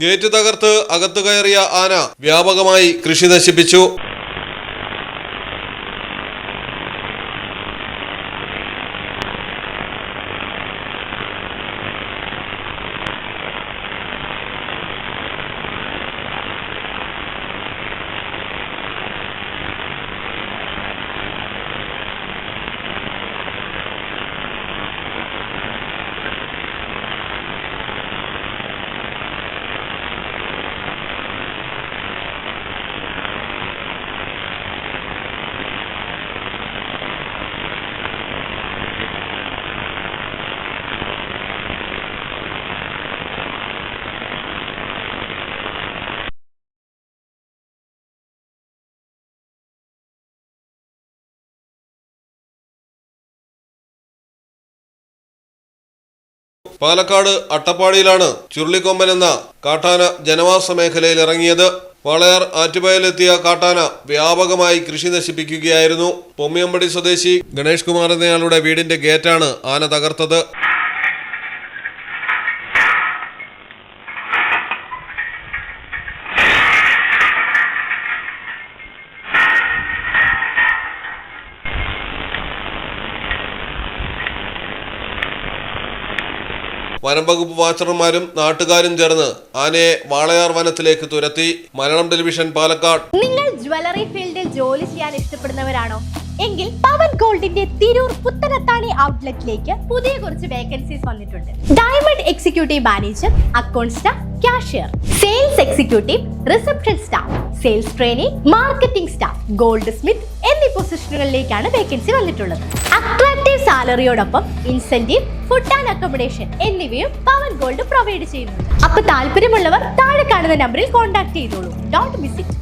Gate തകർത്ത് അകത്തു കയറിയ ആന വ്യാപകമായി കൃഷി നശിപ്പിച്ചു. പാലക്കാട് അട്ടപ്പാടിയിലാണ് ചുരുളിക്കൊമ്പൻ എന്ന കാട്ടാന ജനവാസ മേഖലയിൽ ഇറങ്ങിയത്. വളയാർ ആറ്റുപയലെത്തിയ കാട്ടാന വ്യാപകമായി കൃഷി നശിപ്പിക്കുകയായിരുന്നു. പൊമ്മിയമ്പടി സ്വദേശി ഗണേഷ് കുമാർ എന്നയാളുടെ വീടിന്റെ ഗേറ്റാണ് ആന തകർത്തത്. വനംവകുപ്പ് വാച്ചർമാരും നാട്ടുകാരും ചേർന്ന് ആനയെ വാളയാർ വനത്തിലേക്ക് തുരത്തി മലയാളം ടെലിവിഷൻ പാലക്കാട്. നിങ്ങൾ ജ്വല്ലറി ഫീൽഡിൽ ജോലി ചെയ്യാൻ ഇഷ്ടപ്പെടുന്നവരാണോ? എങ്കിൽ പവൻ ഗോൾഡിന്റെ തിരൂർ പുത്തനത്താണി ഔട്ട്ലെറ്റിലേക്ക് പുതിയ കുറച്ച് വേക്കൻസീസ് വന്നിട്ടുണ്ട്. Diamond executive manager account staff cashier sales executive reception staff sales training marketing staff goldsmith എന്നീ പൊസിഷനുകളിലേക്കാണ് വേക്കൻസി വന്നിട്ടുള്ളത്. അട്രാക്റ്റീവ് സാലറിയോടൊപ്പം ഇൻസെന്റീവ് ഫുഡ് ആൻഡ് അക്കോമഡേഷൻ എന്നിവയും പവൻ ഗോൾഡ് പ്രൊവൈഡ് ചെയ്യുന്നുണ്ട്. അപ്പൊ താല്പര്യമുള്ളവർ താഴെ കാണുന്ന നമ്പറിൽ കോൺടാക്ട് ചെയ്തോളൂ. Don't miss it